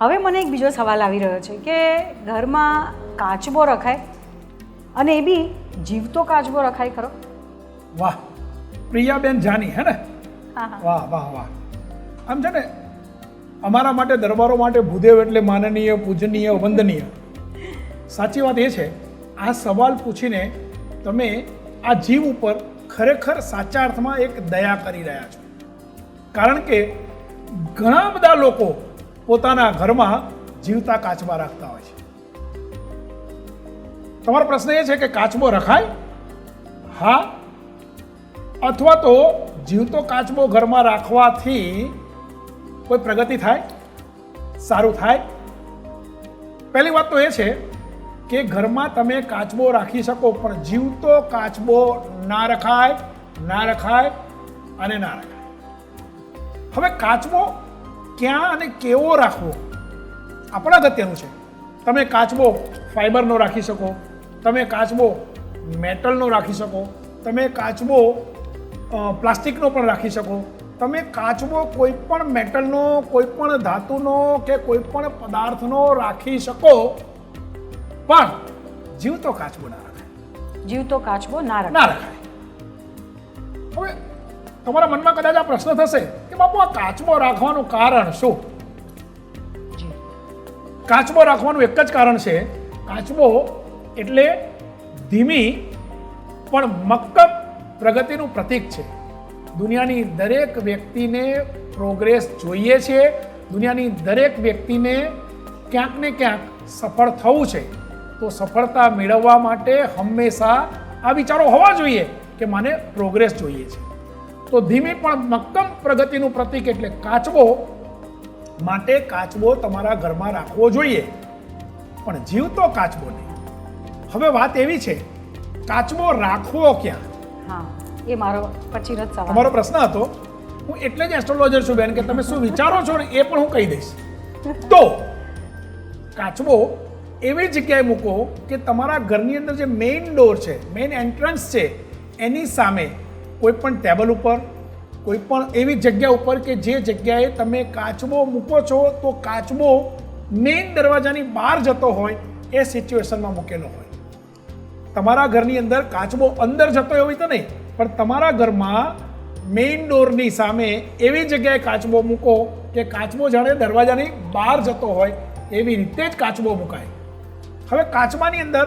હવે મને એક બીજો સવાલ આવી રહ્યો છે કે ઘરમાં કાચબો રખાય અને એ બી જીવતો કાચબો રખાય ખરો? વાહ પ્રિયાબેન જાની હે ને? વાહ વાહ વાહ. આમ છે ને અમારા માટે દરબારો માટે ભૂદેવ એટલે માનનીય પૂજનીય વંદનીય. સાચી વાત એ છે આ સવાલ પૂછીને તમે આ જીવ ઉપર ખરેખર સાચા અર્થમાં એક દયા કરી રહ્યા છો. કારણ કે ઘણા બધા લોકો પોતાના ઘરમાં જીવતા કાચબા રાખતા હોય છે. તમારો પ્રશ્ન એ છે કે કાચબો રખાય? હા. અથવા તો જીવતો કાચબો ઘરમાં રાખવાથી કોઈ પ્રગતિ થાય? સારું થાય? પહેલી વાત તો એ છે કે ઘરમાં તમે કાચબો રાખી શકો, પણ જીવતો કાચબો ના રખાય ના રખાય અને ના રખાય. હવે કાચબો ક્યાં અને કેવો રાખવો? આપણા અગત્યનું છે. તમે કાચબો ફાઈબરનો રાખી શકો. તમે કાચબો મેટલનો રાખી શકો. તમે કાચબો પ્લાસ્ટિકનો પણ રાખી શકો. તમે કાચબો કોઈ પણ મેટલનો કોઈ પણ ધાતુનો કે કોઈ પણ પદાર્થનો રાખી શકો. પણ જીવતો કાચબો ના રાખાય. જીવતો કાચબો ના રાખાય. ના રખાય. હવે તમારા મનમાં કદાચ આ પ્રશ્ન થશે. કે બાપુ આ કાચબો રાખવાનું કારણ શું? કાચબો રાખવાનું એક જ કારણ છે. કાચબો એટલે ધીમી પણ મક્કમ પ્રગતિનું પ્રતીક છે. દુનિયાની દરેક વ્યક્તિને પ્રોગ્રેસ જોઈએ છે. દુનિયાની દરેક વ્યક્તિને ક્યાંક ને ક્યાંક સફળ થવું છે. તો સફળતા મેળવવા માટે હંમેશા આ વિચારો હોવા જોઈએ કે મને પ્રોગ્રેસ જોઈએ છે. તો ધીમી પણ મક્કમ પ્રગતિનું પ્રતીક એટલે કાચબો માટે કાચબો તમારા ઘરમાં રાખવો જોઈએ. પણ જીવતો કાચબો નહીં. હવે વાત એવી છે કાચબો રાખવો ક્યાં? હા એ મારો પછી સવાલ. તમારો પ્રશ્ન હતો. હું એટલે જ એસ્ટ્રોલોજર છું બેન કે તમે શું વિચારો છો ને એ પણ હું કહી દઈશ. તો કાચબો એવી જગ્યાએ મૂકો કે તમારા ઘરની અંદર જે મેઇન ડોર છે મેઇન એન્ટ્રન્સ છે એની સામે કોઈ પણ ટેબલ ઉપર, કોઈપણ એવી જગ્યા ઉપર કે જે જગ્યાએ તમે કાચબો મૂકો છો, તો કાચબો મેઇન દરવાજાની બહાર જતો હોય, એ સિચ્યુએશનમાં મૂકેલો હોય. તમારા ઘરની અંદર કાચબો અંદર જતો હોય તો નહીં, પણ તમારા ઘરમાં મેઇન ડોરની સામે એવી જગ્યાએ કાચબો મૂકો કે કાચબો જાણે દરવાજાની બહાર જતો હોય, એવી રીતે જ કાચબો મુકાય. હવે કાચબાની અંદર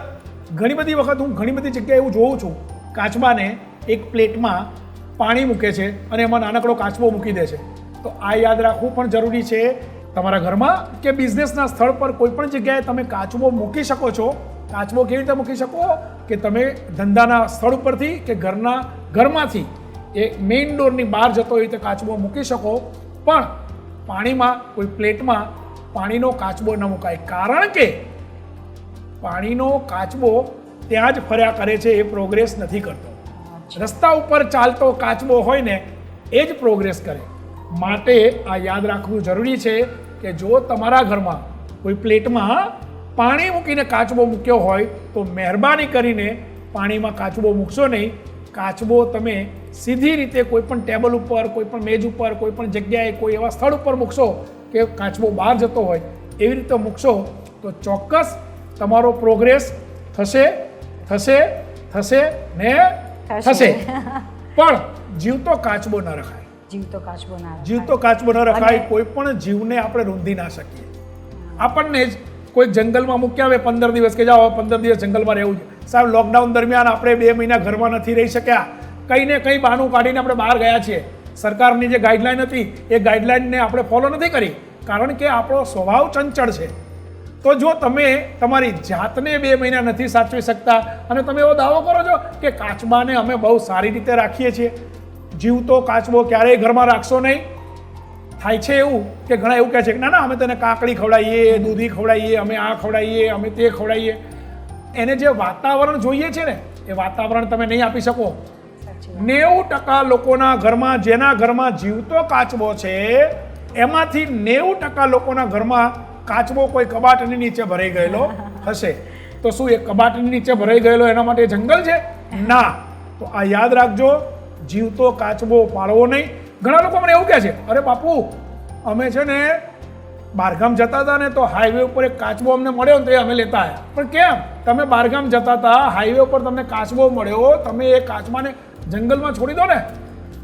ઘણી બધી વખત હું ઘણી બધી જગ્યાએ એવું જોઉં છું, કાચબાને એક પ્લેટમાં પાણી મૂકે છે અને એમાં નાનકડો કાચબો મૂકી દે છે. તો આ યાદ રાખવું પણ જરૂરી છે તમારા ઘરમાં કે બિઝનેસના સ્થળ પર કોઈ પણ જગ્યાએ તમે કાચબો મૂકી શકો છો. કાચબો કેવી રીતે મૂકી શકો? કે તમે ધંધાના સ્થળ ઉપરથી કે ઘરના ઘરમાંથી એ મેઇન ડોરની બહાર જતો હોય તો કાચબો મૂકી શકો. પણ પાણીમાં કોઈ પ્લેટમાં પાણીનો કાચબો ન મુકાય. કારણ કે પાણીનો કાચબો ત્યાં જ ફર્યા કરે છે એ પ્રોગ્રેસ નથી કરતો. રસ્તા ઉપર ચાલતો કાચબો હોય ને, એ જ પ્રોગ્રેસ કરે. માટે આ યાદ રાખવું જરૂરી છે કે જો તમારા ઘરમાં કોઈ પ્લેટમાં પાણી મૂકીને કાચબો મૂક્યો હોય, તો મહેરબાની કરીને પાણીમાં કાચબો મૂકશો નહીં. કાચબો તમે સીધી રીતે કોઈ પણ ટેબલ ઉપર, કોઈ પણ મેજ ઉપર, કોઈ પણ જગ્યાએ, કોઈ એવા સ્થળ ઉપર મૂકશો કે કાચબો બહાર જતો હોય, એવી રીતે મૂકશો તો ચોક્કસ તમારો પ્રોગ્રેસ થશે થશે થશે ને થશે. પણ જીવતો કાચબો ન રખાય. જીવતો કાચબો ના રખાય. જીવતો કાચબો ન રખાય કોઈ પણ જીવને આપણે રૂંધી ના શકીએ. આપણને જ કોઈ જંગલમાં મૂક્યા આવે પંદર દિવસ કે જાઓ પંદર દિવસ જંગલમાં રહેવું છે. સાહેબ લોકડાઉન દરમિયાન આપણે બે મહિના ઘરમાં નથી રહી શક્યા. કંઈ ને કંઈ બહાનું કાઢીને આપણે બહાર ગયા છીએ. સરકારની જે ગાઈડલાઈન હતી એ ગાઈડલાઈનને આપણે ફોલો નથી કરી. કારણ કે આપણો સ્વભાવ ચંચળ છે. તો જો તમે તમારી જાતને બે મહિના નથી સાચવી શકતા અને તમે એવો દાવો કરો છો કે કાચબાને અમે બહુ સારી રીતે રાખીએ છીએ જીવતો કાચબો ક્યારેય ઘરમાં રાખશો નહીં. થાય છે એવું કે ઘણા એવું કહે છે કે ના ના અમે તને કાકડી ખવડાવીએ દૂધી ખવડાવીએ અમે આ ખવડાવીએ અમે તે ખવડાવીએ. એને જે વાતાવરણ જોઈએ છે ને એ વાતાવરણ તમે નહીં આપી શકો. નેવું ટકા લોકોના ઘરમાં જેના ઘરમાં જીવતો કાચબો છે એમાંથી નેવું ટકા લોકોના ઘરમાં કાચબો કોઈ કબાટની નીચે ભરાઈ ગયેલો હશે. તો શું એ કબાટની નીચે ભરાઈ ગયેલો એના માટે જંગલ છે? ના. તો આ યાદ રાખજો, જીવતો કાચબો પાળવો નહીં. ઘણા લોકો મને એવું કહે છે, અરે બાપુ, અમે છે ને બહારગામ જતા હતા ને તો હાઈવે ઉપર એક કાચબો અમને મળ્યો ને તો એ અમે લેતા આવ્યા પણ કેમ? તમે બહારગામ જતા હતા હાઈવે ઉપર તમને કાચબો મળ્યો, તમે એ કાચબાને જંગલમાં છોડી દો ને.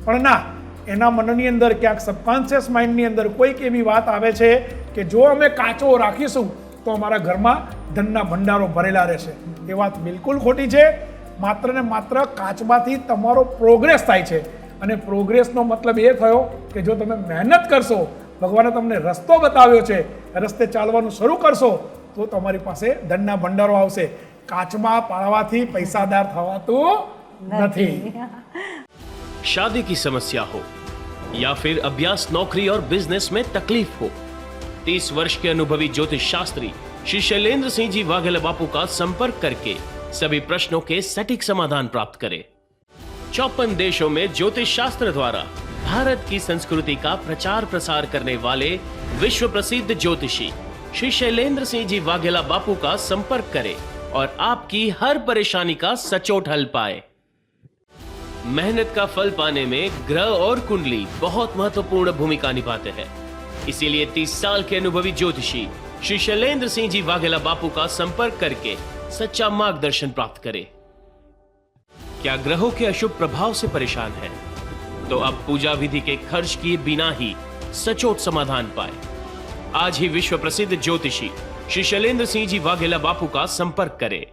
પણ ના એના મનની અંદર ક્યાંક સબકોન્શિયસ માઇન્ડની અંદર કોઈક એવી વાત આવે છે કે જો અમે કાચો રાખીશું તો અમારા ઘરમાં ધનના ભંડારો ભરેલા રહેશે. એ વાત બિલકુલ ખોટી છે. માત્ર ને માત્ર કાચબાથી તમારો પ્રોગ્રેસ થાય છે. અને પ્રોગ્રેસનો મતલબ એ થયો કે જો તમે મહેનત કરશો ભગવાને તમને રસ્તો બતાવ્યો છે રસ્તે ચાલવાનું શરૂ કરશો તો તમારી પાસે ધનના ભંડારો આવશે. કાચમાં પાળવાથી પૈસાદાર થવાતું નથી. शादी की समस्या हो, या फिर अभ्यास, नौकरी और बिज़नेस में तकलीफ़ हो। तीस वर्ष के अनुभवी ज्योतिष शास्त्री श्री शैलेंद्र सिंह जी वाघेला बापू का संपर्क करके सभी प्रश्नों के सटीक समाधान प्राप्त करें। चौपन देशों में ज्योतिष शास्त्र द्वारा भारत की संस्कृति का प्रचार प्रसार करने वाले विश्व प्रसिद्ध ज्योतिषी श्री शैलेंद्र सिंह जी वाघेला बापू का संपर्क करें और आपकी हर परेशानी का सचोट हल पाए। मेहनत का फल पाने में ग्रह और कुंडली बहुत महत्वपूर्ण भूमिका निभाते हैं। इसीलिए 30 साल के अनुभवी ज्योतिषी श्री शैलेंद्र सिंह जी वाघेला बापू का संपर्क करके सच्चा मार्गदर्शन प्राप्त करें। क्या ग्रहों के अशुभ प्रभाव से परेशान है? तो अब पूजा विधि के खर्च किए बिना ही सचोट समाधान पाए। आज ही विश्व प्रसिद्ध ज्योतिषी श्री शैलेंद्र सिंह जी वाघेला बापू का संपर्क करें।